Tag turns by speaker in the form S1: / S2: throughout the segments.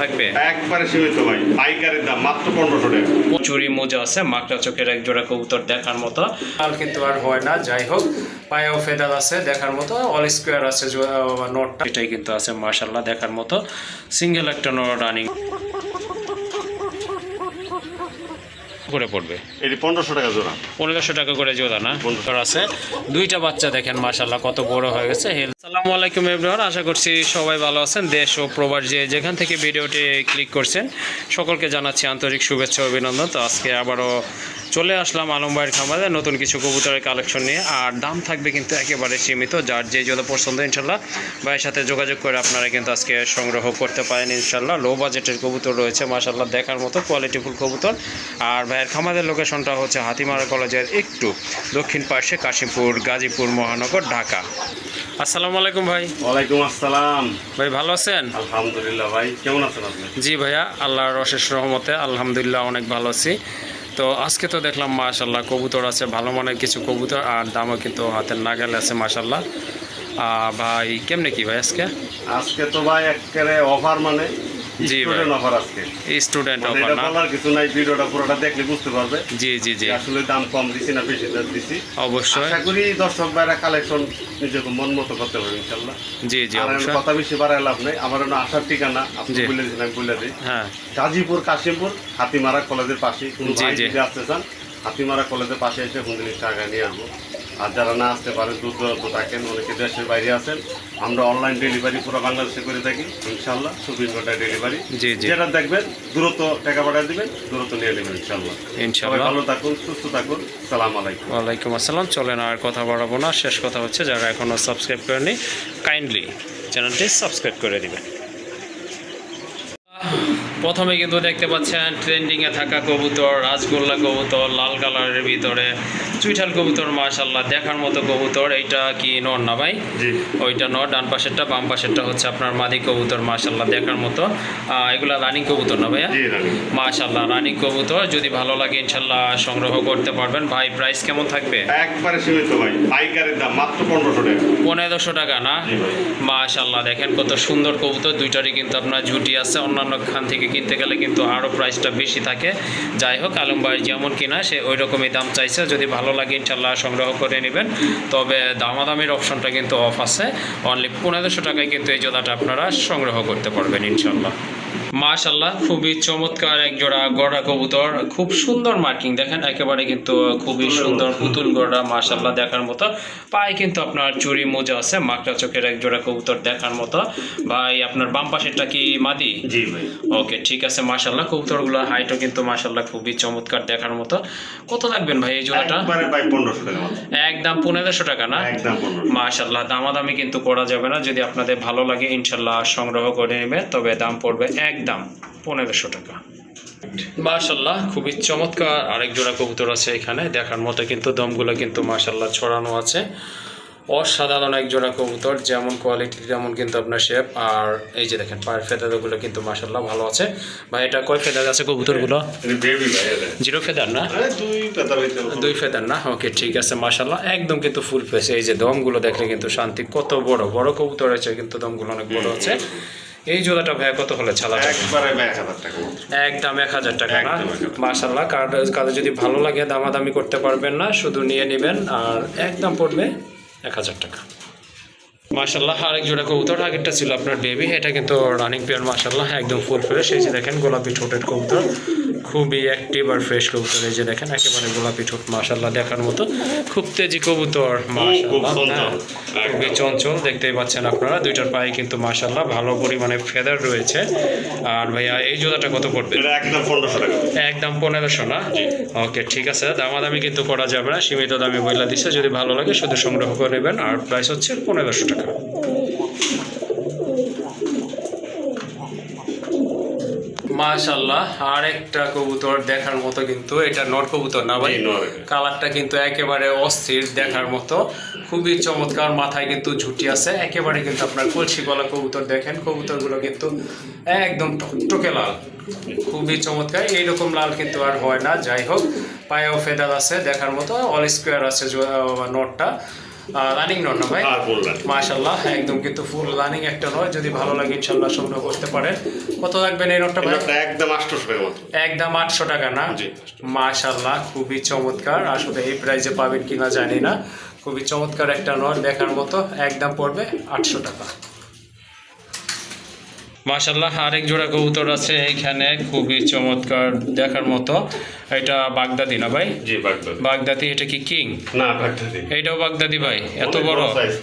S1: থাকবে?
S2: একবারে সীমিত ভাই পাইকারের দাম মাত্র পনেরোশো টাকা।
S1: চুরি মোজা আছে মাকড়া চোখের এক জোড়া কবুতর দেখার মতো। আর কিন্তু আর হয় না যাই হোক পায়েও আছে দেখার মতো অল স্কোয়ার আছে নোটটা। এটাই কিন্তু আছে মার্শাল্লাহ দেখার মতো। সিঙ্গেল একটা নোট রানিং করে পড়বে।
S2: এটি পনেরোশো টাকা জোড়া।
S1: পনেরোশো টাকা করে জোড়া না? কবুতর আছে দুইটা বাচ্চা দেখেন মাসাল্লাহ কত বড় হয়ে গেছে। আসসালামু আলাইকুম এব্রাহন আশা করছি সবাই ভালো আছেন দেশ ও প্রবাস যে যেখান থেকে ভিডিওটি ক্লিক করছেন সকলকে জানাচ্ছি আন্তরিক শুভেচ্ছা অভিনন্দন। তো আজকে আবারও চলে আসলাম আলম ভাইয়ের খামারে নতুন কিছু কবুতরের কালেকশন নিয়ে। আর দাম থাকবে কিন্তু একেবারে সীমিত যার যে যত পছন্দ ইনশাল্লাহ। ভাইয়ের সাথে যোগাযোগ করে আপনারা কিন্তু আজকে সংগ্রহ করতে পারেন ইনশাল্লাহ। লো বাজেটের কবুতর রয়েছে মাশাল্লাহ দেখার মতো কোয়ালিটিফুল কবুতর। আর ভাইয়ের খামারের লোকেশনটা হচ্ছে হাতিমারা কলেজের একটু দক্ষিণ পাশে কাশিমপুর গাজীপুর মহানগর ঢাকা। আসসালামু আলাইকুম ভাই।
S2: ওয়ালাইকুম আসসালাম।
S1: ভাই ভালো আছেন?
S2: আলহামদুলিল্লাহ ভাই কেমন আছেন আপনি?
S1: জি ভাইয়া আল্লাহর অশেষ রহমতে আলহামদুলিল্লাহ অনেক ভালো আছি। তো আজকে তো দেখলাম মাশাল্লাহ কবুতর আছে, ভালো মানের কিছু কবুতর আর দামও কিন্তু হাতের নাগালে আছে মাশাল্লাহ ভাই, কেমনে কি ভাই আজকে?
S2: আজকে তো ভাই একেবারে অফার মানে
S1: জি ভাই।
S2: অফার আজকে।
S1: স্টুডেন্ট
S2: মানে
S1: অফার না?
S2: বলার কিছু নাই ভিডিওটা পুরোটা দেখলে বুঝতে পারবে।
S1: জি জি জি।
S2: আসলে দাম কম দিছি না বেশি দাম দিছি।
S1: অবশ্যই।
S2: আশা করি দর্শক ভাইরা কালেকশন নিজেকে মন মতো করতে পারবে ইনশাল্লাহ
S1: জি জি অবশ্যই।
S2: কথা বেশি বাড়ায় লাভ নেই। আমার জন্য আসার ঠিকানা আপনি
S1: জি।
S2: বলে দিন আমি বলে দিই।
S1: হ্যাঁ।
S2: গাজীপুর কাশিমপুর হাতিমারা কলেজের পাশে। কোনো ভাই। যদি আসতে চান হাতিমারা কলেজের পাশে এসে হুন্দিলিশ টাকা নিয়ে আসব। আর যারা না আসতে পারেন দূর দূরান্ত থাকেন অনেকে দেশের বাইরে আছেন আমরা অনলাইন ডেলিভারি পুরো বাংলাদেশে করে থাকি ইনশাল্লাহ চব্বিশ ঘন্টায় ডেলিভারি
S1: জি জি।
S2: যেটা দেখবেন দ্রুত টাকা পাঠিয়ে দিবেন দ্রুত নিয়ে নেবেন ইনশাল্লাহ
S1: ইনশাল্লাহ
S2: ভালো থাকুন সুস্থ থাকুন সালাম আলাইকুম।
S1: ওয়ালাইকুম আসসালাম। চলেন আর কথা বাড়াবো না। শেষ কথা হচ্ছে যারা এখনও সাবস্ক্রাইব করেনি কাইন্ডলি চ্যানেলটি সাবস্ক্রাইব করে দিবেন। প্রথমে কিন্তু দেখতে পাচ্ছেন ট্রেন্ডিংয়ে থাকা কবুতর রাজগোল্লা কবুতর লাল কালারের ভিতরে চুইঠাল কবুতর মাশাল্লাহ দেখার মতো কবুতর। এইটা কি নর না ভাই? ওইটা নর ডান পাশেরটা বাম পাশেরটা হচ্ছে আপনার মাদি কবুতর মাশাল্লাহ দেখার মতো। এগুলা রানিং কবুতর না ভাইয়া? মাশাল্লাহ রানিং। কবুতর। যদি ভালো লাগে ইনশাল্লাহ সংগ্রহ করতে পারবেন। ভাই প্রাইস কেমন থাকবে?
S2: একবারে সীমিত ভাই। পাইকারের দাম মাত্র পনেরোশো টাকা।
S1: পনেরোশো টাকা না? মাশাল্লাহ দেখেন কত সুন্দর কবুতর। দুইটারই কিন্তু আপনার ঝুটি আছে। অন্যান্য খান থেকে কিনতে গেলে কিন্তু আরও প্রাইসটা বেশি থাকে। যাই হোক আলম যেমন কিনা, সে ওই রকমই দাম চাইছে। যদি ভালো লাগে ইনশাল্লাহ সংগ্রহ করে নেবেন। তবে দামাদামির অপশনটা কিন্তু অফ আছে। অনলি পনেরোশো টাকায় কিন্তু এই জোদাটা আপনারা সংগ্রহ করতে পারবেন ইনশাল্লাহ মাশাল্লাহ খুবই চমৎকার এক জোড়া গড়া কবুতর। খুব সুন্দর মার্কিং দেখেন একেবারে কিন্তু খুবই সুন্দর পুতুল গড়া মাশাল্লাহ দেখার মতো। পায়ে কিন্তু আপনার চুরি মোজা আছে মাকড়া চোখের এক জোড়া কবুতর দেখার মতো। ভাই আপনার বাম পাশেরটা কি মাদি?
S2: জি ভাই।
S1: ওকে ঠিক আছে মাশাল্লাহ কবুতরগুলোর হাইটও কিন্তু মাশাল্লাহ খুবই চমৎকার দেখার মতো। কত লাগবেন ভাই এই জোড়াটা? একদম পনেরোশো টাকা না? মাশাল্লাহ দামাদামি কিন্তু করা যাবে না। যদি আপনাদের ভালো লাগে ইনশাল্লাহ সংগ্রহ করে নেবেন তবে দাম পড়বে একদম পনেরোশো টাকা। মাশাল্লাহ খুবই চমৎকার আরেক জোড়া কবুতর আছে এখানে। দেখার মতো কিন্তু দমগুলো কিন্তু মাশাল্লাহ ছড়ানো আছে। অসাধারণ এক জোড়া কবুতর যেমন কোয়ালিটি তেমন কিন্তু আপনার শেপ আর এই যে দেখেন পায়ের ফেদারগুলো কিন্তু মাশাল্লাহ ভালো আছে। ভাই এটা কয় ফেদার আছে কবুতরগুলো? জিরো ফেদার না?
S2: দুই
S1: ফেদার না? ওকে ঠিক আছে মাশাল্লাহ একদম কিন্তু ফুল ফেসে এই যে দমগুলো দেখলে কিন্তু শান্তি কত বড়। বড় কবুতর আছে কিন্তু দমগুলো অনেক বড় আছে। এই জোড়াটা ভাইয়া কত হলে ছালা
S2: একবারে ভাই এক হাজার টাকা
S1: একদম এক হাজার টাকা না? মার্শাল্লাহ কার্ড কারও যদি ভালো লাগে দামাদামি করতে পারবেন না শুধু নিয়ে নেবেন আর একদম পড়বে এক হাজার টাকা। মাশাল্লাহ আরেক জোড়া কবুতর আগেরটা ছিল আপনার বেবি এটা কিন্তু রানিং পেয়ার মার্শাল্লাহ একদম ফুল ফ্রেশ এই যে দেখেন গোলাপি ঠোঁটের কবুতর। খুবই অ্যাক্টিভ আর ফ্রেশ কবুতর এই যে দেখেন একেবারে গোলাপি ঠোঁট মাশাল্লাহ দেখার মতো। খুব তেজি কবুতর মাশাল্লাহ হ্যাঁ, খুবই চঞ্চল দেখতেই পাচ্ছেন আপনারা। দুইটার পায়ে কিন্তু মাশাল্লাহ ভালো পরিমাণে ফেদার রয়েছে। আর ভাইয়া এই জোড়াটা কত পড়বে?
S2: একদম পনেরোশো টাকা।
S1: একদম পনেরোশো না? ওকে ঠিক আছে। দামাদামি কিন্তু করা যাবে না সীমিত দামে বইলা দিচ্ছে যদি ভালো লাগে শুধু সংগ্রহ করে নেবেন। আর প্রাইস হচ্ছে পনেরোশো টাকা। মাশাল্লাহ আর একটা কবুতর দেখার মতো কিন্তু এটা কবুতর না ভাই? কালারটা কিন্তু একেবারে অস্থির দেখার মতো। খুবই চমৎকার মাথায় কিন্তু ঝুটি আছে। একেবারে কিন্তু আপনার কলসি গলা কবুতর দেখেন কবুতরগুলো কিন্তু একদম টকটকে লাল। খুবই চমৎকার এইরকম লাল কিন্তু আর হয় না। যাই হোক পায়েও ফেদার আছে দেখার মতো অল স্কোয়ার আছে নটটা। রানিং নন না ভাই? মাশাল্লাহ একদম কিন্তু ফুল রানিং একটা নয়। যদি ভালো লাগে ইনশাল্লাহ সংগ্রহ করতে পারেন। কত লাগবেন এই নটটা ভাই?
S2: একদম আটশো টাকা
S1: একদম আটশো টাকা না। মাশাল্লাহ খুবই চমৎকার। আসলে এই প্রাইজে পাবেন কিনা জানি না। খুবই চমৎকার একটা নট দেখার মতো। একদম পড়বে আটশো টাকা। মাশাল্লাহ আরেক জোড়া কবুতর আছে এখানে খুবই চমৎকার দেখার মতো। এটা বাগদাদি না ভাই?
S2: জি বাগদাদ।
S1: বাগদাদি এটা কি কিং?
S2: না বাগদাদি।
S1: এইটাও বাগদাদি ভাই এত বড়।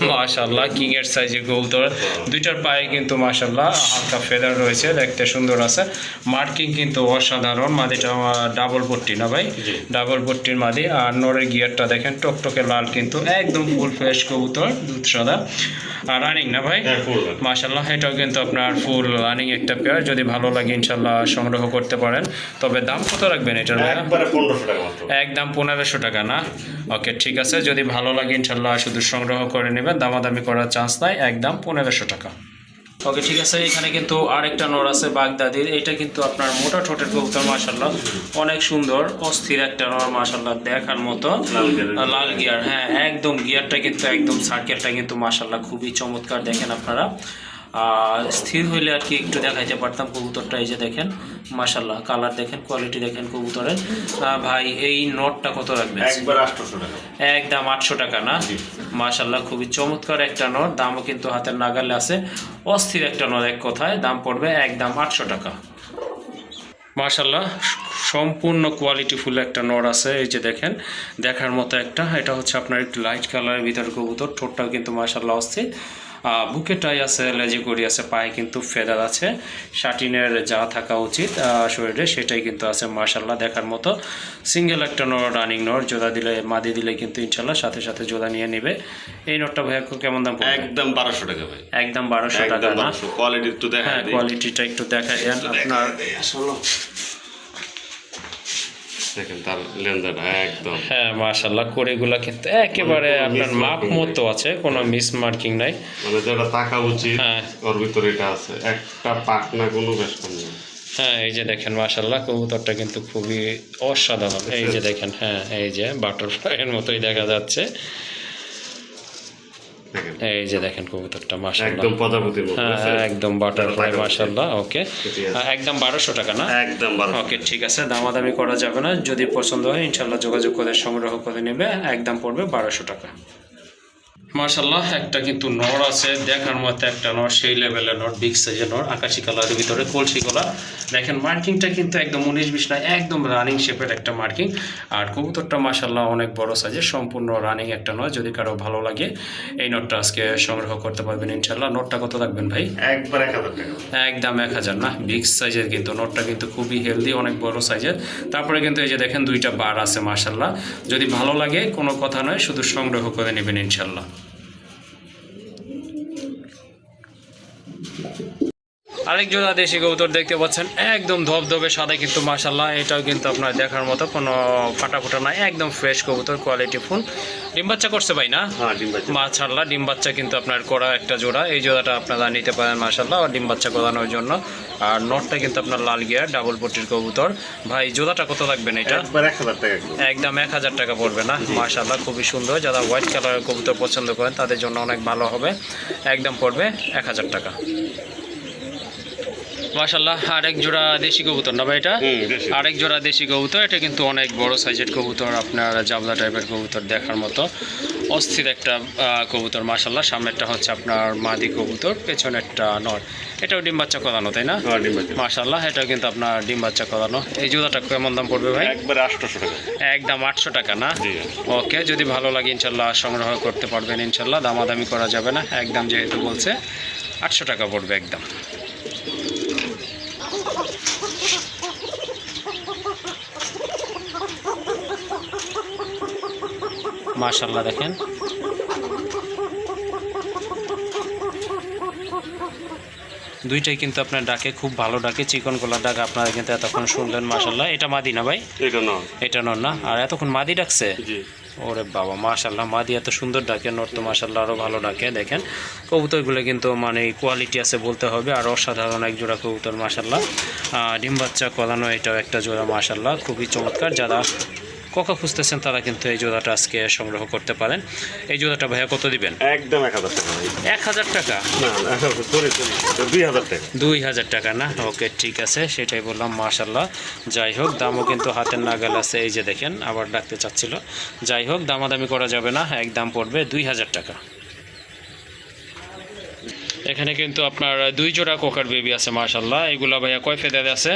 S1: মাশাল্লাহ কিং এর সাইজের কবুতর। দুইটার পায়ে কিন্তু মাশাল্লাহ হালকা ফেদার রয়েছে দেখতে সুন্দর আছে। মার্কিং কিন্তু অসাধারণ মাদিটা ডাবল পট্টি না ভাই? ডাবল পট্টির মাদি আর নরের গিয়ারটা দেখেন টকটকে লাল কিন্তু একদম ফুল ফ্রেশ কবুতর দুধ সাদা। আর রানিং না ভাই?
S2: হ্যাঁ
S1: মাশাল্লাহ এটাও কিন্তু আপনার ফুল রানিং একটা পেয়ার যদি ভালো লাগে ইনশাল্লাহ সংগ্রহ করতে পারেন। তবে দাম কত রাখবেন এটার ভাইয়া?
S2: একবারে পনেরোশো টাকা
S1: না? ওকে ঠিক আছে। যদি ভালো লাগে ইনশাল্লাহ শুধু সংগ্রহ করে নেবেন দামাদামি করার চান্স নাই একদম পনেরোশো টাকা। ওকে ঠিক আছে। এখানে কিন্তু আরেকটা নর আছে বাগদাদির। এটা কিন্তু আপনার মোটা ঠোঁটের কবুতর মাশাল্লাহ অনেক সুন্দর অস্থির একটা নর মাশাল্লাহ দেখার মতো।
S2: লাল
S1: গিয়ার। হ্যাঁ একদম গিয়ারটা কিন্তু একদম সার্কেলটা কিন্তু মাশাল্লাহ খুবই চমৎকার দেখেন আপনারা। স্থির হইলে আর কি একটু দেখাইতে পারতাম কবুতরটা এই যে দেখেন মাশাল্লাহ কালার দেখেন কোয়ালিটি দেখেন কবুতরের। ভাই এই নটটা কত রাখবেন?
S2: একবার আটশোশো টাকা।
S1: একদম আটশো টাকা না?
S2: জি।
S1: মাশাল্লাহ খুবই চমৎকার একটা নট দামও কিন্তু হাতের নাগালে আছে। অস্থির একটা নট এক কথায় দাম পড়বে একদম আটশো টাকা। মাশাল্লাহ সম্পূর্ণ কোয়ালিটি ফুল একটা নর আছে এই যে দেখেন দেখার মতো একটা। এটা হচ্ছে আপনার একটু লাইট কালারের ভিতর কবুতর ঠোঁটটাও কিন্তু মাশাল্লাহ অস্থির। বুকে টাই আছে লেজি করি আছে পায়ে কিন্তু ফেদার আছে শাটিনের যা থাকা উচিত শরীরে সেটাই কিন্তু আছে মাশাল্লাহ দেখার মতো। সিঙ্গেল একটা নর রানিং নর জোড়া দিলে মাদি দিলে কিন্তু ইনশাল্লাহ সাথে সাথে জোড়া নিয়ে নেবে। এই নটটা ভাইয়া কেমন দাম
S2: একদম বারোশো টাকা ভাই।
S1: একদম বারোশো টাকা
S2: কোয়ালিটি একটু দেখা
S1: হ্যাঁ কোয়ালিটিটা একটু দেখা আপনার
S2: দেখেন তার লেনদেন একদম।
S1: হ্যাঁ মাশাল্লাহ কোরেগুলা কিন্তু একেবারে আপনার মাপ মতো আছে কোনো মিস মার্কিং নাই।
S2: মানে যেটা থাকা উচিত
S1: হ্যাঁ।
S2: ওর ভিতরে এটা আছে। একটা পাক না কোনো বেশ কম নেই।
S1: হ্যাঁ এই যে দেখেন মাশাল্লাহ কবুতরটা কিন্তু খুবই অসাধারণ। এই যে দেখেন হ্যাঁ এই যে বাটারফ্লাইয়ের মতোই দেখা যাচ্ছে। এই যে দেখেন কবুতরটা মাশাল্লাহ
S2: একদম
S1: হ্যাঁ একদম বাটারফ্লাই। ওকে।
S2: ঠিক
S1: একদম বারোশো টাকা না?
S2: একদম
S1: ওকে ঠিক আছে দামাদামি করা যাবে না। যদি পছন্দ হয় ইনশাল্লাহ যোগাযোগ করে সংগ্রহ করে নেবে। একদম পড়বে বারোশো টাকা। মার্শাল্লাহ একটা কিন্তু নর আছে দেখার মতো একটা নর সেই লেভেলের নর বিগ সাইজের নর আকাশি কালারের ভিতরে কলসি গলা। দেখেন মার্কিংটা কিন্তু একদম উনিশ বিশ না একদম রানিং শেপের একটা মার্কিং আর কবুতরটা মার্শাল্লাহ অনেক বড় সাইজের সম্পূর্ণ রানিং একটা নয় যদি কারও ভালো লাগে এই নটটা আজকে সংগ্রহ করতে পারবেন ইনশাল্লাহ নোটটা কত রাখবেন ভাই?
S2: একবার এক হাজার
S1: একদম এক হাজার না? বিগ সাইজের কিন্তু নোটটা কিন্তু খুবই হেলদি অনেক বড় সাইজের তারপরে কিন্তু এই যে দেখেন দুইটা বার আছে মার্শাল্লাহ যদি ভালো লাগে কোনো কথা নয় শুধু সংগ্রহ করে নেবেন ইনশাল্লাহ আরেক জোড়া দেশি কবুতর দেখতে পাচ্ছেন একদম ধবধবে সাদা কিন্তু মাশাল্লাহ এটাও কিন্তু আপনার দেখার মতো কোনো ফাটা ফোটা নাই একদম ফ্রেশ কবুতর কোয়ালিটি ফুল ডিম বাচ্চা করছে ভাই না?
S2: হ্যাঁ ডিম বাচ্চা।
S1: মাশাল্লাহ ডিম বাচ্চা কিন্তু আপনার করা একটা জোড়া এই জোড়াটা আপনারা নিতে পারেন মাশাল্লাহ আর ডিম বাচ্চা করানোর জন্য। আর নটটা কিন্তু আপনার লাল গিয়ার ডাবল পটির কবুতর। ভাই জোড়াটা কত লাগবেন এটা। একদম এক হাজার টাকা পড়বে না? মাশাল্লাহ খুবই সুন্দর। যারা হোয়াইট কালারের কবুতর পছন্দ করেন তাদের জন্য অনেক ভালো হবে। একদম পড়বে এক হাজার টাকা। মাশাল্লাহ আরেক জোড়া দেশি কবুতর না ভাই এটা? আরেক জোড়া দেশি কবুতর এটা কিন্তু অনেক বড় সাইজের কবুতর আপনার জাবলা টাইপের কবুতর দেখার মতো। অস্থির একটা কবুতর মাশাল্লাহ সামনেরটা হচ্ছে আপনার মাদি কবুতর পেছনেরটা নর। এটাও ডিম বাচ্চা করানো তাই না?
S2: হ্যাঁ
S1: মাশাল্লাহ এটাও কিন্তু আপনার ডিম বাচ্চা করানো। এই জোড়াটা কেমন দাম পড়বে ভাই?
S2: একবার আটশোশো টাকা।
S1: একদম আটশো টাকা না? ওকে যদি ভালো লাগে ইনশাল্লাহ সংগ্রহ করতে পারবেন ইনশাল্লাহ দামাদামি করা যাবে না। একদম যেহেতু বলছে আটশো টাকা পড়বে একদম। মাশাল্লাহ দেখেন। দুইটাই কিন্তু আপনার ডাকে খুব ভালো ডাকে চিকন গলার ডাক আপনারা কিন্তু এতক্ষণ শুনলেন মাশাল্লাহ এটা মাদি না ভাই?
S2: এটা নয়
S1: এটা নর না? আর এতক্ষণ মাদি ডাকছে? ওরে বাবা মাশাল্লাহ মাদি এত সুন্দর ডাকে নর তো মাশাল্লাহ আরও ভালো ডাকে দেখেন। কবুতরগুলো কিন্তু মানে কোয়ালিটি আছে বলতে হবে আর অসাধারণ এক জোড়া কবুতর মাশাল্লাহ ডিম বাচ্চা কলানো এটাও একটা জোড়া মাশাল্লাহ খুবই চমৎকার যারা কোকা খুঁজতেছেন তারা কিন্তু এই জোড়াটা আজকে সংগ্রহ করতে পারেন? এই জোড়াটা ভাইয়া কত দিবেন?
S2: একদম এক হাজার টাকা
S1: এক হাজার টাকা?
S2: দুই হাজার টাকা।
S1: দুই হাজার টাকা না? ওকে ঠিক আছে সেটাই বললাম মাশাল্লাহ যাই হোক দামও কিন্তু হাতের নাগাল আছে এই যে দেখেন আবার ডাকতে চাচ্ছিল। যাই হোক দামাদামি করা যাবে না এক দাম পড়বে দুই হাজার টাকা। এখানে কিন্তু আপনার দুই জোড়া কোকার বেবি আছে মাশাল্লাহ এগুলা ভাইয়া কয় ফেদার আছে?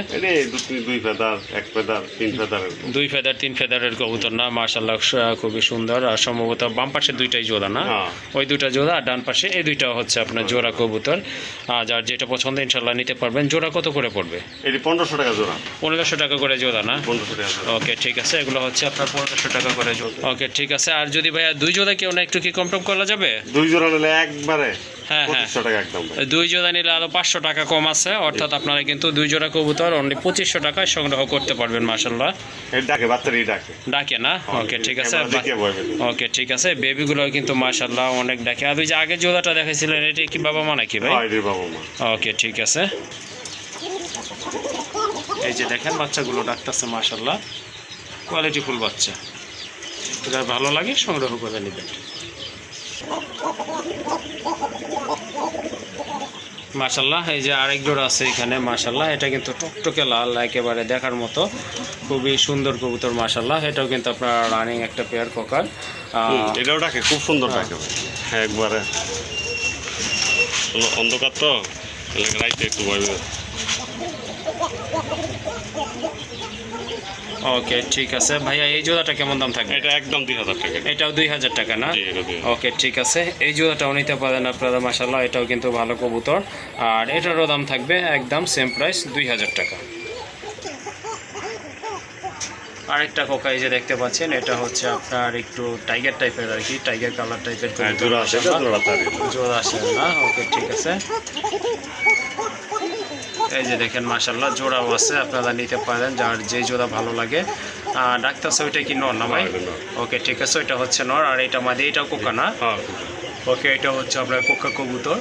S2: দুই ফেদার এক ফেদার তিন ফেদার
S1: দুই ফেদার তিন ফেদারের কবুতর না মার্শাল্লাহ খুবই সুন্দর। আর সম্ভবত বাম পাশে দুইটাই জোড়া না?
S2: হ্যাঁ।
S1: ওই দুইটা জোড়া আর ডান পাশে এই দুইটা হচ্ছে আপনার জোড়া কবুতর। আর যার যেটা পছন্দ ইনশাল্লাহ নিতে পারবেন। জোড়া কত করে পড়বে?
S2: এটি পনেরোশো টাকা জোড়া।
S1: পনেরোশো টাকা করে জোড়া না? ওকে ঠিক আছে। এগুলো হচ্ছে আপনার পনেরোশো টাকা করে জোড়া। ওকে। ঠিক আছে। আর যদি ভাইয়া দুই জোড়া কেউ না একটু কি কম টম করা যাবে?
S2: দুই জোড়া নিলে একবারে পঁচিশশো টাকা একদম
S1: দুই জোড়া নিলে আরও পাঁচশো টাকা কম আছে অর্থাৎ আপনারা কিন্তু দুই জোড়া কবুতর অনলি পঁচিশশো টাকায় সংগ্রহ করতে পারবেন মার্শাল্লাহ
S2: ডাকে বাচ্চারই ডাকে।
S1: ডাকে না? ওকে ঠিক আছে। ওকে ঠিক আছে। বেবিগুলো কিন্তু অনেক দেখে আর ওই যে আগে জোড়াটা দেখাইছিলেন এটি কি বাবা মা নাকি ভাই?
S2: হয় বাবা মা।
S1: ওকে ঠিক আছে। এই যে দেখেন বাচ্চাগুলো ডাকতেছে মাশাল্লাহ কোয়ালিটি ফুল বাচ্চা। যার ভালো লাগে সংগ্রহ করে নেবেন। মাশাল্লাহ এই যে আরেক জোড়া আছে এখানে মাশাল্লাহ এটা কিন্তু টকটকে লাল একেবারে দেখার মতো। খুবই সুন্দর কবুতর মাশাল্লাহ এটাও কিন্তু আপনার রানিং একটা পেয়ার কোকার
S2: এটাও ডাকে খুব সুন্দর ডাকে হ্যাঁ একবারে। অন্ধকার তো? রাইতে একটু ভয়।
S1: ওকে ঠিক আছে। ভাইয়া এই জোড়াটা কেমন দাম থাকবে?
S2: এটা একদম দুই হাজার টাকা।
S1: এটাও দুই হাজার টাকা না। ওকে ঠিক আছে। এই জোড়াটাও নিতে পারেন আপনারা মাসাল্লাহ এটাও কিন্তু ভালো কবুতর। আর এটারও দাম থাকবে একদম সেম প্রাইস দুই হাজার টাকা। আরেকটা কোকা এই যে দেখতে পাচ্ছেন এটা হচ্ছে আপনার একটু টাইগার টাইপের আর কি টাইগার কালার টাইপের
S2: জোড়া জোড়া তার
S1: জোড়া আসে না? ওকে ঠিক আছে। এই যে দেখেন মাসাল্লাহ জোড়াও আছে আপনারা নিতে পারেন যার যে জোড়া ভালো লাগে। আর ডাক্তার ওইটা কি নর না ভাই। ওকে ঠিক আছে ওইটা হচ্ছে নর আর এটা মাদি এটাও কোকা না?
S2: হ্যাঁ
S1: ওকে এটা হচ্ছে আপনার কোকা কবুতর।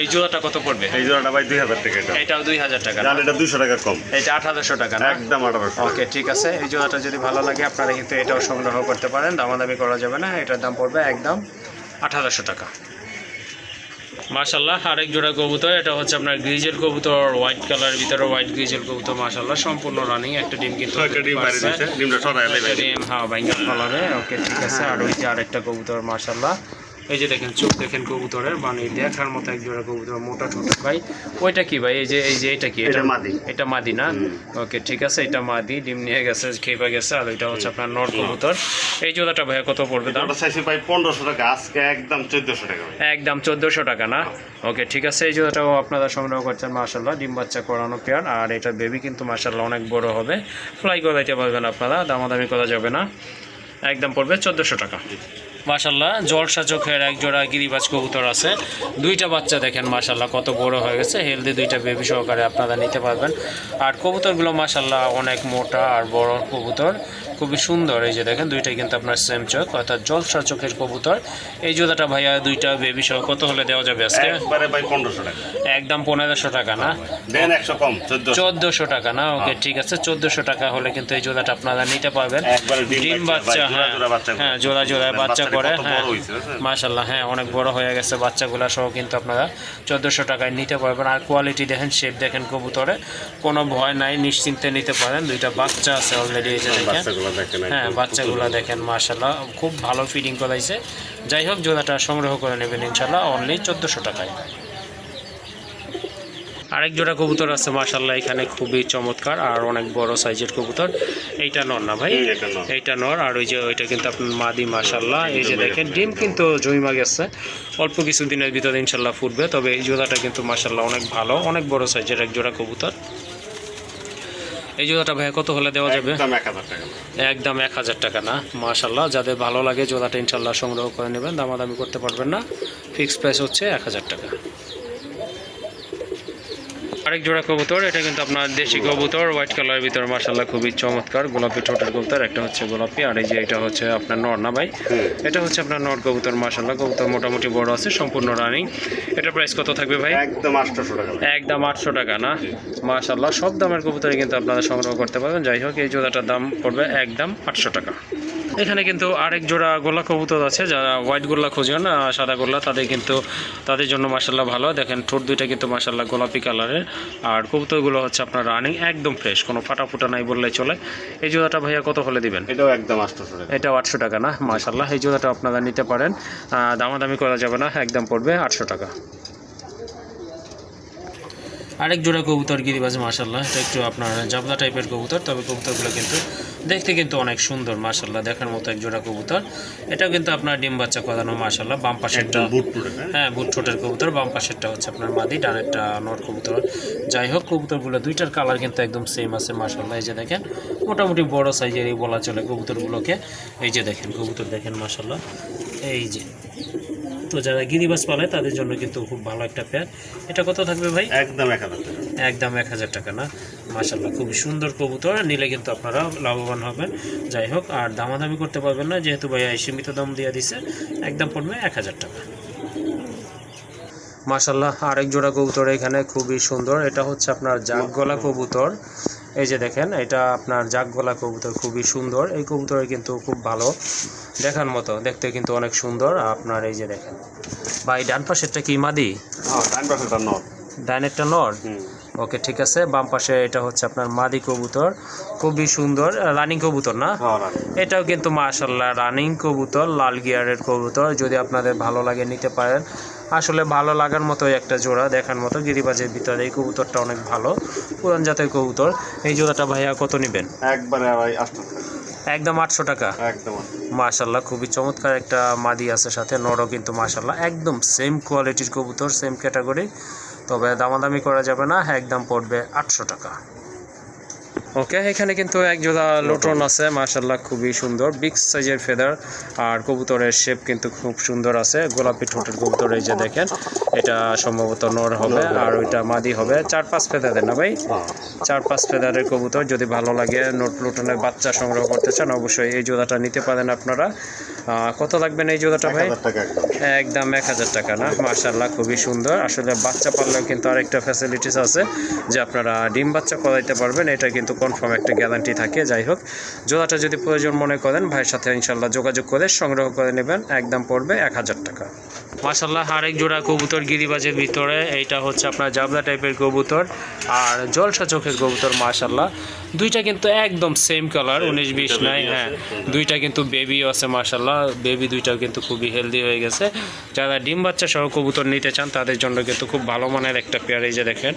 S1: এই জোড়াটা কত পড়বে?
S2: এই জোড়াটা ভাই দুই হাজার টাকা এটা।
S1: এটাও দুই হাজার টাকা না?
S2: এটা দুইশো টাকা কম।
S1: এটা আট হাজারশো টাকা না?
S2: একদম আঠারোশো।
S1: ওকে ঠিক আছে এই জোড়াটা যদি ভালো লাগে আপনারা কিন্তু এটাও সংগ্রহ করতে পারেন দামাদামি করা যাবে না এটার দাম পড়বে একদম আট হাজারশো টাকা। মাশাল্লাহ আরেক জোড়া কবুতর এটা হচ্ছে আপনার গ্রিজেল কবুতর হোয়াইট কালার ভিতরে হোয়াইট গ্রিজের কবুতর মাশাল্লাহ সম্পূর্ণ রানিং একটা ডিম কিন্তু
S2: ডিম
S1: হ্যাঁ ব্যাঙ্গাল কালারে ওকে ঠিক আছে আর ওই যে আরেকটা কবুতর মাশাল্লাহ এই যে দেখেন চোখ দেখেন কবুতরের মানে দেখার মতো এক জোড়া কবুতর মোটা ছোট ভাই ওইটা কি ভাই? এই যে এই যে এটা কি?
S2: এটা মাদি।
S1: এটা মাদি না? ওকে ঠিক আছে এটা মাদি ডিম নিয়ে গেছে খেপে গেছে আর ওইটা হচ্ছে আপনার নর কবুতর। এই জোড়াটা ভাইয়া কত পড়বে দাম?
S2: চাইছি ভাই পনেরোশো টাকা আজকে একদম চোদ্দশো টাকা ভাই।
S1: একদম চোদ্দোশো টাকা না? ওকে ঠিক আছে এই জোড়াটাও আপনারা সংগ্রহ করছেন মার্শাল্লাহ ডিম বাচ্চা করানো পেয়ার আর এটা বেবি কিন্তু মার্শাল্লাহ অনেক বড় হবে। ফ্লাই করাইতে পারবেন আপনারা দামাদামি করা যাবে না। একদম পড়বে চোদ্দোশো টাকা। মাশাল্লাহ জলসা চোখের এক জোড়া গিরিবাজ কবুতর আছে। দুইটা বাচ্চা দেখেন মাশাল্লাহ কত বড় হয়ে গেছে। হেলদি দুইটা বেবি সহকারে আপনারা নিতে পারবেন। আর কবুতরগুলো মাশাল্লাহ অনেক মোটা আর বড় কবুতর। খুবই সুন্দর। এই যে দেখেন দুইটাই কিন্তু আপনার সেম চোখ অর্থাৎ জলসা চোখের কবুতর। এই জোড়াটা ভাইয়া দুইটা বেবি সহ কত হলে দেওয়া যাবে আজকে?
S2: একবারে ভাই পনেরোশো টাকা।
S1: একদম পনেরোশো টাকা না?
S2: দেন একশো কম চোদ্দশো।
S1: টাকা না? ওকে ঠিক আছে চোদ্দোশো টাকা হলে কিন্তু এই জোড়াটা আপনারা নিতে পারবেন।
S2: ডিম বাচ্চা,
S1: হ্যাঁ হ্যাঁ জোড়া জোড়া বাচ্চা করে হ্যাঁ? মাশাল্লাহ হ্যাঁ অনেক বড় হয়ে গেছে বাচ্চাগুলা সহ কিন্তু আপনারা চোদ্দোশো টাকায় নিতে পারবেন। আর কোয়ালিটি দেখেন শেপ দেখেন কবুতরে কোনো ভয় নাই নিশ্চিন্তে নিতে পারেন। দুইটা বাচ্চা আছে অলরেডি এই যে দেখেন।
S2: দেখেন
S1: হ্যাঁ বাচ্চাগুলো দেখেন মাশাল্লাহ খুব ভালো ফিডিং করাইছে। যাই হোক জোড়াটা সংগ্রহ করে নেবেন ইনশাল্লাহ অনলি চোদ্দোশো টাকায়। আরেক জোড়া কবুতর আছে মাশাল্লাহ এখানে খুবই চমৎকার আর অনেক বড় সাইজের কবুতর। এইটা নর না ভাই। এইটা নর আর ওই যে ওইটা কিন্তু আপনার মাদি মাশাল্লাহ এই যে দেখেন ডিম কিন্তু জমিমা গেছে। অল্প কিছু দিনের ভিতরে ইনশাল্লাহ ফুটবে তবে এই জোড়াটা কিন্তু মাশাল্লাহ অনেক ভালো অনেক বড় সাইজের এক জোড়া কবুতর। এই জোড়াটা ভাইয়া কত হলে দেওয়া যাবে?
S2: একদম এক হাজার টাকা।
S1: একদম এক হাজার টাকা না মাশাল্লাহ যাদের ভালো লাগে জোড়াটা ইনশাল্লাহ সংগ্রহ করে নেবেন দামাদামি করতে পারবেন না। ফিক্সড প্রাইস হচ্ছে এক হাজার টাকা। আরেক জোড়া কবুতর এটা কিন্তু আপনার দেশি কবুতর হোয়াইট কালারের ভিতরে মাসাল্লাহ খুবই চমৎকার। গোলাপি ঠোঁটের কবুতর একটা হচ্ছে গোলাপি আর এই যে এটা হচ্ছে আপনার নর না ভাই? এটা হচ্ছে আপনার নর কবুতর মাসাল্লাহ কবুতর মোটামুটি বড় আছে সম্পূর্ণ রানিং এটা প্রাইস কত থাকবে ভাই?
S2: একদম আটশোশো টাকা।
S1: একদম আটশো টাকা না? মাশাল্লাহ সব দামের কবুতরই কিন্তু আপনারা সংগ্রহ করতে পারবেন। যাই হোক এই জোড়াটার দাম পড়বে একদম আটশো টাকা। এখানে কিন্তু আরেক জোড়া গোলা কবুতর আছে যারা হোয়াইট গোল্লা খুঁজেন সাদা গোল্লা তাদের কিন্তু তাদের জন্য মাসাল্লাহ ভালো। দেখেন ঠোঁট দুইটা কিন্তু মাসাল্লাহ গোলাপি কালারের। আর কবুতরগুলো হচ্ছে আপনার রানিং একদম ফ্রেশ কোনো ফাটা ফুটা নাই বললে চলে। এই জোড়াটা ভাইয়া কত হলে দিবেন?
S2: এটাও একদম আটশোশো টাকা।
S1: এটাও আটশো টাকা না? মাশাল্লাহ এই জোড়াটা আপনারা নিতে পারেন। দামাদামি করা যাবে না একদম পড়বে আটশো টাকা। আরেক জোড়া কবুতর গিরিবাজ মাশাল্লাহ এটা একটু আপনার জাবলা টাইপের কবুতর তবে কবুতরগুলো কিন্তু দেখতে কিন্তু অনেক সুন্দর মাশাল্লাহ দেখার মতো এক জোড়া কবুতর। এটাও কিন্তু আপনার ডিম বাচ্চা করানো মাশাল্লাহ বাম পাশেরটা
S2: বুট হ্যাঁ?
S1: হ্যাঁ বুট ঠোঁটের কবুতর। বাম পাশেরটা হচ্ছে আপনার মাদি ডানেরটা নর কবুতর। যাই হোক কবুতরগুলো দুইটার কালার কিন্তু একদম সেম আছে মাশাল্লাহ এই যে দেখেন মোটামুটি বড় সাইজেরই বলা চলে কবুতরগুলোকে। এই যে দেখেন কবুতর দেখেন মাশাল্লাহ এই যে তো যারা গিরিবাস পালে তাদের জন্য কিন্তু খুব ভালো একটা পেয়ার এটা কত থাকবে ভাই?
S2: একদম এক হাজার টাকা।
S1: একদম এক হাজার টাকা না? মাশাল্লাহ খুবই সুন্দর কবুতর। নিলে কিন্তু আপনারা লাভবান হবেন। যাই হোক আর দামাদামি করতে পারবেন না যেহেতু ভাইয়া সীমিত দাম দিয়ে দিছে একদম পড়বে এক হাজার টাকা। মাশাল্লাহ আরেক জোড়া কবুতর এখানে খুবই সুন্দর। এটা হচ্ছে আপনার জাগ গলা কবুতর। এই যে দেখেন এটা আপনার জাগ গলা কবুতর খুবই সুন্দর। এই কবুতর কিন্তু খুব ভালো দেখার মতো। দেখতে কিন্তু অনেক সুন্দর। আপনার এই যে দেখেন ভাই ডান পাশেরটা কি মাদি?
S2: হ্যাঁ টাইম পাশেটা
S1: ডাইনেরটা নর? ওকে ঠিক আছে। বাম পাশে এটা হচ্ছে আপনার মাদি কবুতর। খুবই সুন্দর। রানিং কবুতর না?
S2: হ্যাঁ
S1: এটাও কিন্তু মাশাল্লাহ রানিং কবুতর লাল গিয়ারের কবুতর। যদি আপনাদের ভালো লাগে নিতে পারেন। আসলে ভালো লাগার মতো একটা জোড়া দেখার মতো গিরিবাজের ভিতরে। এই কবুতরটা অনেক ভালো পুরান জাতের কবুতর। এই জোড়াটা ভাইয়া কত নেবেন?
S2: একবারে ভাই আটশো
S1: একদম আটশো টাকা?
S2: একদম 800
S1: মাশাল্লাহ খুবই চমৎকার একটা মাদি আছে সাথে নরও কিন্তু মাশাল্লাহ একদম সেম কোয়ালিটির কবুতর সেম ক্যাটাগরি তবে দামাদামি করা যাবে না একদম পড়বে আটশো টাকা। ওকে এখানে কিন্তু এক জোড়া লোটন আছে মাশাল্লাহ খুবই সুন্দর। বিগ সাইজের ফেদার আর কবুতরের শেপ কিন্তু খুব সুন্দর আছে। গোলাপি ঠোঁটের কবুতর এই যে দেখেন এটা সম্ভবত নর হবে আর ওইটা মাদি হবে। চার পাঁচ ফেদারের না ভাই? চার পাঁচ ফেদারের কবুতর যদি ভালো লাগে নোট প্লুটনের বাচ্চা সংগ্রহ করতে চান অবশ্যই এই জোড়াটা নিতে পারেন আপনারা। আহ, কত লাগবেন এই জোড়াটা ভাই?
S2: একদম।
S1: এক হাজার টাকা না? মার্শাল্লাহ খুবই সুন্দর। আসলে বাচ্চা পারলেও কিন্তু আরেকটা ফ্যাসিলিটিস আছে যে আপনারা ডিম বাচ্চা করাইতে পারবেন এটা কিন্তু কনফার্ম একটা গ্যারান্টি থাকে, যাই হোক। জোড়াটা যদি প্রয়োজন মনে করেন, ভাইয়ের সাথে ইনশাল্লাহ যোগাযোগ করে সংগ্রহ করে নেবেন। একদম পড়বে এক হাজার টাকা। মার্শাল্লাহ আরেক জোড়া কবুতর গিরিবাজের ভিতরে। এইটা হচ্ছে আপনার জাবলা টাইপের কবুতর আর জলসা চোখের কবুতর মার্শাল্লাহ দুইটা কিন্তু একদম সেম কালার উনিশ বিশ নাই হ্যাঁ। দুইটা কিন্তু বেবিও আছে মার্শাল্লাহ বেবি দুইটাও কিন্তু খুবই হেলদি হয়ে গেছে। যারা ডিম বাচ্চা সহ কবুতর নিতে চান, তাদের জন্য কিন্তু খুব ভালো মানের একটা পেয়ার এই যে দেখেন।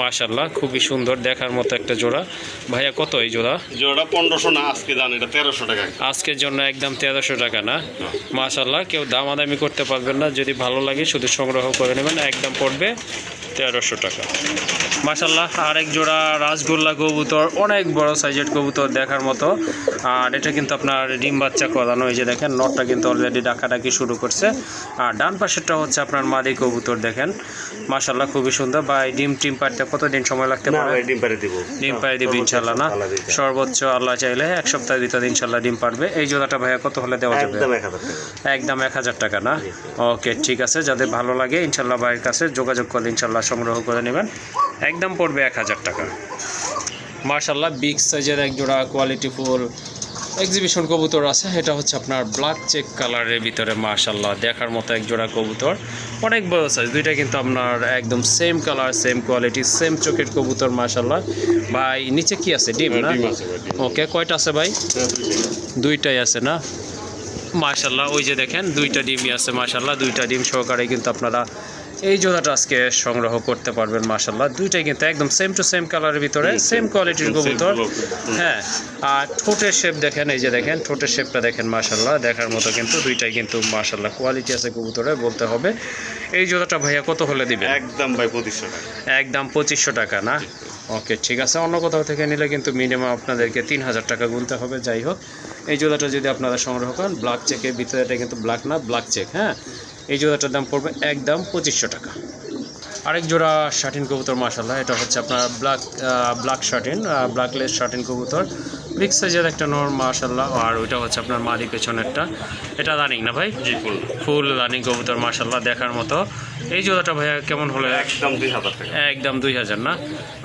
S1: মার্শাল্লাহ খুবই সুন্দর, দেখার মতো একটা জোড়া। ভাইয়া কত এই জোড়া?
S2: জোড়া পনেরোশো না আজকে দাম এটা তেরোশো টাকা
S1: আজকের জন্য একদম তেরোশো টাকা না? মাশাল্লাহ কেউ দাম দামাদামি করতে পারবেন না যদি ভালো লাগে শুধু সংগ্রহ করে নেবেন একদম পড়বে। তেরোশো টাকা। মাশাল্লাহ আরেক জোড়া রাসগোল্লা কবুতর অনেক বড় সাইজের কবুতর দেখার মতো। আর এটা কিন্তু আপনার ডিম বাচ্চা করানো এই যে দেখেন নটটা কিন্তু অলরেডি ডাকাডাকি শুরু করছে। আর ডান পাশেরটা হচ্ছে আপনার মাদি কবুতর দেখেন। মাশাল্লাহ খুবই সুন্দর। বা ডিম টিম পাড়তে কতদিন সময় লাগতে পারে?
S2: ডিম পাড়ে দিব।
S1: ডিম পাড়ে দিব ইনশাল্লাহ না? সর্বোচ্চ আল্লাহ চাইলে এক সপ্তাহের ভিতরে ইনশাল্লাহ ডিম পারবে এই জোড়াটা ভাইয়া কত হলে দেওয়া যাবে?
S2: একদম এক হাজার টাকা।
S1: একদম এক হাজার টাকা না? ওকে ঠিক আছে যাদের ভালো লাগে ইনশাল্লাহ ভাইয়ের কাছে যোগাযোগ করলে ইনশাল্লাহ সংগ্রহ করে নেবেন। একদম পড়বে এক হাজার টাকা। মার্শাল্লাহ বিগ সাইজের এক জোড়া কোয়ালিটি ফুল এক্সিবিশন কবুতর আছে। এটা হচ্ছে আপনার ব্ল্যাক চেক কালারের ভিতরে মার্শাল্লাহ দেখার মতো এক জোড়া কবুতর। অনেক বড় সাইজ দুইটা কিন্তু আপনার একদম same colour same quality same চোখের কবুতর মার্শাল্লাহ। ভাই নিচে কি আছে? ডিম না?
S2: ভাই ডিম
S1: ওকে কয়টা আছে ভাই?
S2: হ্যাঁ, দুইটাই।
S1: আছে। না? মাশাল্লাহ ওই যে দেখেন দুইটা ডিমই আছে মাশাল্লাহ দুইটা ডিম সহকারে কিন্তু আপনারা এই জোড়াটা আজকে সংগ্রহ করতে পারবেন মাশাল্লাহ দুইটাই কিন্তু একদম সেম টু সেম কালারের ভিতরে সেম কোয়ালিটির কবুতর। হ্যাঁ আর ঠোঁটের শেপ দেখেন এই যে দেখেন ঠোঁটের শেপটা দেখেন মাশাল্লাহ দেখার মতো কিন্তু দুইটাই কিন্তু মাশাল্লাহ কোয়ালিটি আছে কবুতরে বলতে হবে। এই জোড়াটা ভাইয়া কত হলে দিবে
S2: একদম ভাই পঁচিশশো টাকা।
S1: একদম পঁচিশশো টাকা না? ওকে ঠিক আছে। অন্য কোথাও থেকে নিলে কিন্তু মিনিমাম আপনাদেরকে তিন হাজার টাকা গুনতে হবে যাই হোক। এই জোড়াটা যদি আপনারা সংগ্রহ করেন ব্ল্যাক চেকের ভিতরে এটা কিন্তু ব্ল্যাক না ব্ল্যাক চেক হ্যাঁ? এই জোড়াটার দাম পড়বে একদম পঁচিশশো টাকা। আরেক জোড়া শার্টিন কবুতর মাসাল্লাহ এটা হচ্ছে আপনার ব্ল্যাক ব্ল্যাক শার্টিন ব্ল্যাকলেস শার্টিন কবুতর। বিগ সাইজের একটা নর মাসাল্লাহ আর ওইটা হচ্ছে আপনার মাদি পেছনেরটা। এটা রানিং না ভাই?
S2: জি ফুল
S1: ফুল রানিং কবুতর মাসাল্লাহ দেখার মতো। এই জোড়াটা ভাইয়া কেমন হলো?
S2: একদম দুই হাজার টাকা।
S1: একদম দুই হাজার না?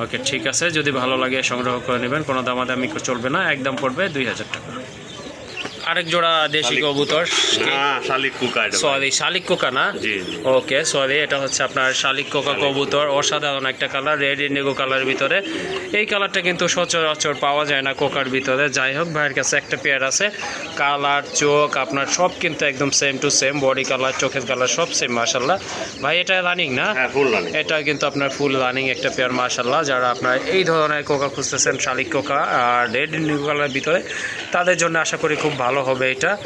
S1: ওকে ঠিক আছে যদি ভালো লাগে সংগ্রহ করে নেবেন কোনো দামাদামি চলবে না একদম পড়বে দুই হাজার টাকা। আরেক জোড়া দেশি কবুতর।
S2: শালিক কুকা
S1: সরি শালিক কোকা না?
S2: জি
S1: ওকে সরি এটা হচ্ছে আপনার শালিক কোকা কবুতর অসাধারণ একটা কালার রেড ইন্ডিগো কালারের ভিতরে। এই কালারটা কিন্তু সচরাচর পাওয়া যায় না কোকার ভিতরে। যাই হোক ভাইয়ের কাছে একটা পেয়ার আছে। কালার চোখ আপনার সব কিন্তু একদম same to same body colour চোখের কালার সব সেম মাশাল্লাহ ভাই এটা রানিং না?
S2: হ্যাঁ
S1: এটা কিন্তু আপনার ফুল রানিং একটা পেয়ার মাশাল্লাহ যারা আপনার এই ধরনের কোকা খুঁজতেছেন শালিক কোকা আর রেড ইন্ডিগো কালার ভিতরে তাদের জন্য আশা করি খুব ভালো হবে এটা।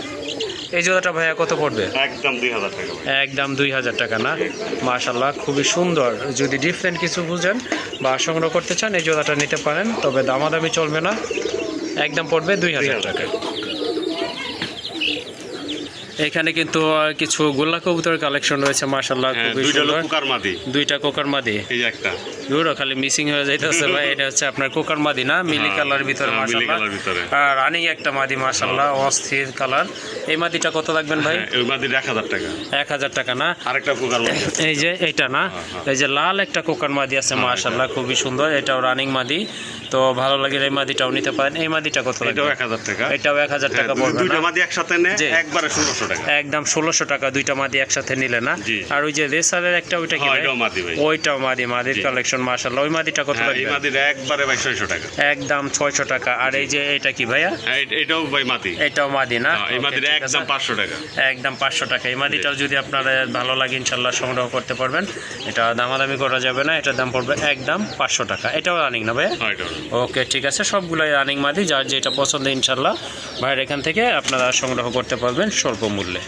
S1: এই জোড়াটা ভাইয়া কত পড়বে?
S2: একদম দুই হাজার টাকা
S1: একদম দুই হাজার টাকা না? মাশাল্লাহ খুবই সুন্দর। যদি ডিফারেন্ট কিছু বুঝেন বা সংগ্রহ করতে চান এই জোড়াটা নিতে পারেন তবে দামাদামি চলবে না। একদম পড়বে দুই হাজার টাকা। এখানে কিন্তু কিছু গোল্লা কবুতরের কালেকশন রয়েছে মাশাল্লাহ
S2: হ্যাঁ
S1: খুবই
S2: দুইটা
S1: সুন্দর।
S2: কুকার মাদি।
S1: দুইটা কোকার মাদি।
S2: এই যে একটা।
S1: দুটো খালি মিসিং হয়ে যাইতেছে ভাই এটা হচ্ছে আপনার কোকার মাদি না? মিলি
S2: হ্যাঁ,
S1: কালার ভিতরে
S2: হ্যাঁ, ভিতরে।
S1: আর রানিং একটা মাদি মাশাল্লাহ অস্থির কালার। এই মাদিটা কত রাখবেন ভাই?
S2: এক হাজার টাকা।
S1: এক হাজার টাকা না?
S2: আরেকটা কুকার
S1: এই যে এটা না? এই যে লাল একটা কোকার মাদি আছে মাশাল্লাহ খুবই সুন্দর। এটাও রানিং মাদি। তো ভালো লাগে এই মাদিটাও নিতে পারেন। এই মাদিটা কত
S2: এটাও
S1: লাগবে
S2: এক হাজার টাকা।
S1: এটাও এক হাজার
S2: হ্যাঁ,
S1: টাকা পড়বে
S2: দুইটা মাদি একসাথে নে একবারে ষোলোশো টাকা।
S1: একদম ষোলোশো টাকা দুইটা মাদি একসাথে নিলে না? আর ওই যে রেসারের একটা ওইটা কি
S2: হ্যাঁ,
S1: ভাই?
S2: এটাও মাদি ভাই।
S1: ওইটাও মাদি মাদির কালেকশন মাশাল্লাহ ওই মাদিটা কত
S2: হ্যাঁ, এই মাদির একবারে ভাই ছয়শো টাকা।
S1: একদম ছয়শো টাকা। আর এই যে এটা কি ভাইয়া?
S2: এটাও ভাই মাদি।
S1: এটাও মাদি না?
S2: এই মাদির একদম পাঁচশো টাকা।
S1: একদম পাঁচশো টাকা। এই মাদিটাও যদি আপনার ভালো লাগে ইনশাল্লাহ সংগ্রহ করতে পারবেন। এটা দামাদামি করা যাবে না এটার দাম পড়বে একদম পাঁচশো টাকা। এটাও রানিং না ভাইয়া?
S2: হ্যাঁ
S1: ওকে ঠিক আছে। সবগুলোই রানিং মাদি, যার যেটা পছন্দ ইনশাল্লাহ ভাইয়ের এখান থেকে আপনারা সংগ্রহ করতে পারবেন স্বল্প মূল্যে।